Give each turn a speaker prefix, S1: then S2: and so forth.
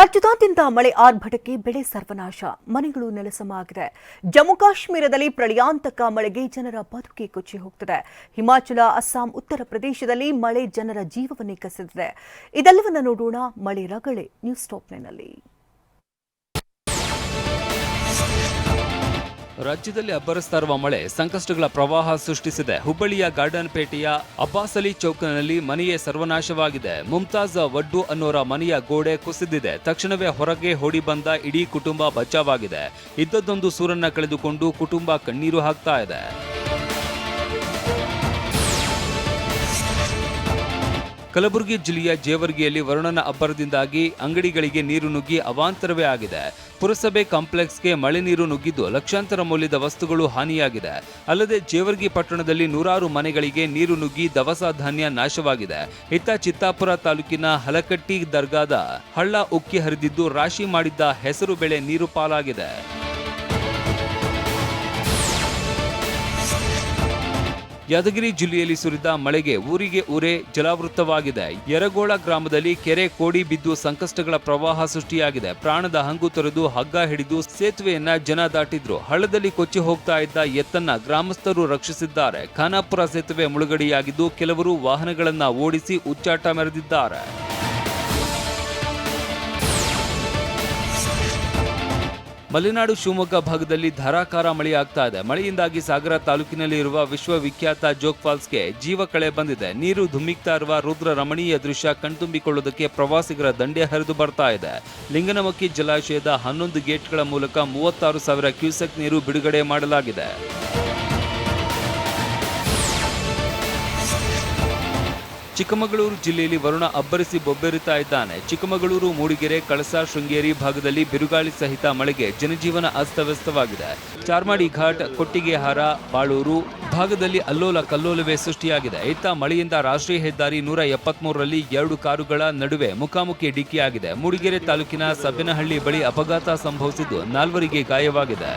S1: ರಾಜ್ಯದಾದ್ಯಂತ ಮಳೆ ಆರ್ಭಟಕ್ಕೆ ಬೆಳೆ ಸರ್ವನಾಶ. ಮನೆಗಳು ನೆಲಸಮ ಆಗಿದೆ ಜಮ್ಮು ಕಾಶ್ಮೀರದಲ್ಲಿ ಪ್ರಳಯಾಂತಕ ಮಳೆಗೆ ಜನರ ಬದುಕಿ ಕೊಚ್ಚಿ ಹೋಗ್ತಿದೆ. ಹಿಮಾಚಲ, ಅಸ್ಸಾಂ, ಉತ್ತರ ಪ್ರದೇಶದಲ್ಲಿ ಮಳೆ ಜನರ ಜೀವವನ್ನೇ ಕಸಿದಿದೆ. ಇದೆಲ್ಲವನ್ನ ನೋಡೋಣ. ಮಳೆ ರಗಳೆ. ನ್ಯೂಸ್ ಟಾಪ್ನಲ್ಲಿ
S2: ರಾಜ್ಯದಲ್ಲಿ ಅಬ್ಬರಿಸ್ತಾ ಮಳೆ ಸಂಕಷ್ಟಗಳ ಪ್ರವಾಹ ಸೃಷ್ಟಿಸಿದೆ. ಹುಬ್ಬಳ್ಳಿಯ ಗಾರ್ಡನ್ ಪೇಟೆಯ ಅಬ್ಬಾಸ್ ಅಲಿ ಚೌಕ್ನಲ್ಲಿ ಮನೆಯೇ ಸರ್ವನಾಶವಾಗಿದೆ. ಮುಮ್ತಾಜ್ ವಡ್ಡು ಅನ್ನೋರ ಮನೆಯ ಗೋಡೆ ಕುಸಿದಿದೆ. ತಕ್ಷಣವೇ ಹೊರಗೆ ಓಡಿ ಬಂದ ಇಡೀ ಕುಟುಂಬ ಬಚಾವಾಗಿದೆ. ಇದ್ದದ್ದೊಂದು ಸೂರನ್ನ ಕಳೆದುಕೊಂಡು ಕುಟುಂಬ ಕಣ್ಣೀರು ಹಾಕ್ತಾ ಇದೆ. ಕಲಬುರಗಿ ಜಿಲ್ಲೆಯ ಜೇವರ್ಗಿಯಲ್ಲಿ ವರುಣನ ಅಬ್ಬರದಿಂದಾಗಿ ಅಂಗಡಿಗಳಿಗೆ ನೀರು ನುಗ್ಗಿ ಅವಾಂತರವೇ ಆಗಿದೆ. ಪುರಸಭೆ ಕಾಂಪ್ಲೆಕ್ಸ್ಗೆ ಮಳೆ ನೀರು ನುಗ್ಗಿದ್ದು ಲಕ್ಷಾಂತರ ಮೌಲ್ಯದ ವಸ್ತುಗಳು ಹಾನಿಯಾಗಿದೆ. ಅಲ್ಲದೆ ಜೇವರ್ಗಿ ಪಟ್ಟಣದಲ್ಲಿ ನೂರಾರು ಮನೆಗಳಿಗೆ ನೀರು ನುಗ್ಗಿ ದವಸ ಧಾನ್ಯ ನಾಶವಾಗಿದೆ. ಇತ್ತ ಚಿತ್ತಾಪುರ ತಾಲೂಕಿನ ಹಲಕಟ್ಟಿ ದರ್ಗಾದ ಹಳ್ಳ ಉಕ್ಕಿ ಹರಿದಿದ್ದು ರಾಶಿ ಮಾಡಿದ್ದ ಹೆಸರು ಬೆಳೆ ನೀರು ಪಾಲಾಗಿದೆ. ಯಾದಗಿರಿ ಜಿಲ್ಲೆಯಲ್ಲಿ ಸುರಿದ ಮಳೆಗೆ ಊರಿಗೆ ಊರೇ ಜಲಾವೃತವಾಗಿದೆ. ಯರಗೋಳ ಗ್ರಾಮದಲ್ಲಿ ಕೆರೆ ಕೋಡಿ ಬಿದ್ದು ಸಂಕಷ್ಟಗಳ ಪ್ರವಾಹ ಸೃಷ್ಟಿಯಾಗಿದೆ. ಪ್ರಾಣದ ಹಂಗು ತೊರೆದು ಹಗ್ಗ ಹಿಡಿದು ಸೇತುವೆಯನ್ನ ಜನ ದಾಟಿದ್ರು. ಹಳ್ಳದಲ್ಲಿ ಕೊಚ್ಚಿ ಹೋಗ್ತಾ ಇದ್ದ ಎತ್ತನ್ನ ಗ್ರಾಮಸ್ಥರು ರಕ್ಷಿಸಿದ್ದಾರೆ. ಖಾನಾಪುರ ಸೇತುವೆ ಮುಳುಗಡೆಯಾಗಿದ್ದು ಕೆಲವರು ವಾಹನಗಳನ್ನ ಓಡಿಸಿ ಉಚ್ಚಾಟ ಮೆರೆದಿದ್ದಾರೆ. ಮಲೆನಾಡು ಶಿವಮೊಗ್ಗ ಭಾಗದಲ್ಲಿ ಧಾರಾಕಾರ ಮಳೆಯಾಗ್ತಾ ಇದೆ. ಮಳೆಯಿಂದಾಗಿ ಸಾಗರ ತಾಲೂಕಿನಲ್ಲಿ ಇರುವ ವಿಶ್ವವಿಖ್ಯಾತ ಜೋಗ್ ಫಾಲ್ಸ್ಗೆ ಜೀವ ಕಳೆ ಬಂದಿದೆ. ನೀರು ಧುಮ್ಮಿಕ್ತಾ ಇರುವ ರುದ್ರ ರಮಣೀಯ ದೃಶ್ಯ ಕಣ್ತುಂಬಿಕೊಳ್ಳುವುದಕ್ಕೆ ಪ್ರವಾಸಿಗರ ದಂಡೆ ಹರಿದು ಬರ್ತಾ ಇದೆ. ಲಿಂಗನಮಕ್ಕಿ ಜಲಾಶಯದ ಹನ್ನೊಂದು ಗೇಟ್ಗಳ ಮೂಲಕ ಮೂವತ್ತಾರು ಸಾವಿರ ಕ್ಯೂಸೆಕ್ ನೀರು ಬಿಡುಗಡೆ ಮಾಡಲಾಗಿದೆ. ಚಿಕ್ಕಮಗಳೂರು ಜಿಲ್ಲೆಯಲ್ಲಿ ವರುಣ ಅಬ್ಬರಿಸಿ ಬೊಬ್ಬೆರುತ್ತಾ ಇದ್ದಾನೆ. ಚಿಕ್ಕಮಗಳೂರು, ಮೂಡಿಗೆರೆ, ಕಳಸಾ, ಶೃಂಗೇರಿ ಭಾಗದಲ್ಲಿ ಬಿರುಗಾಳಿ ಸಹಿತ ಮಳೆಗೆ ಜನಜೀವನ ಅಸ್ತವ್ಯಸ್ತವಾಗಿದೆ. ಚಾರ್ಮಾಡಿ ಘಾಟ್, ಕೊಟ್ಟಿಗೆಹಾರ, ಬಾಳೂರು ಭಾಗದಲ್ಲಿ ಅಲ್ಲೋಲ ಕಲ್ಲೋಲವೇ ಸೃಷ್ಟಿಯಾಗಿದೆ. ಇತ್ತ ಮಳೆಯಿಂದ ರಾಷ್ಟ್ರೀಯ ಹೆದ್ದಾರಿ ನೂರ ಎಪ್ಪತ್ಮೂರರಲ್ಲಿ ಎರಡು ಕಾರುಗಳ ನಡುವೆ ಮುಖಾಮುಖಿ ಡಿಕ್ಕಿಯಾಗಿದೆ. ಮೂಡಿಗೆರೆ ತಾಲೂಕಿನ ಸಬ್ಬಿನಹಳ್ಳಿ ಬಳಿ ಅಪಘಾತ ಸಂಭವಿಸಿದ್ದು ನಾಲ್ವರಿಗೆ ಗಾಯವಾಗಿದೆ.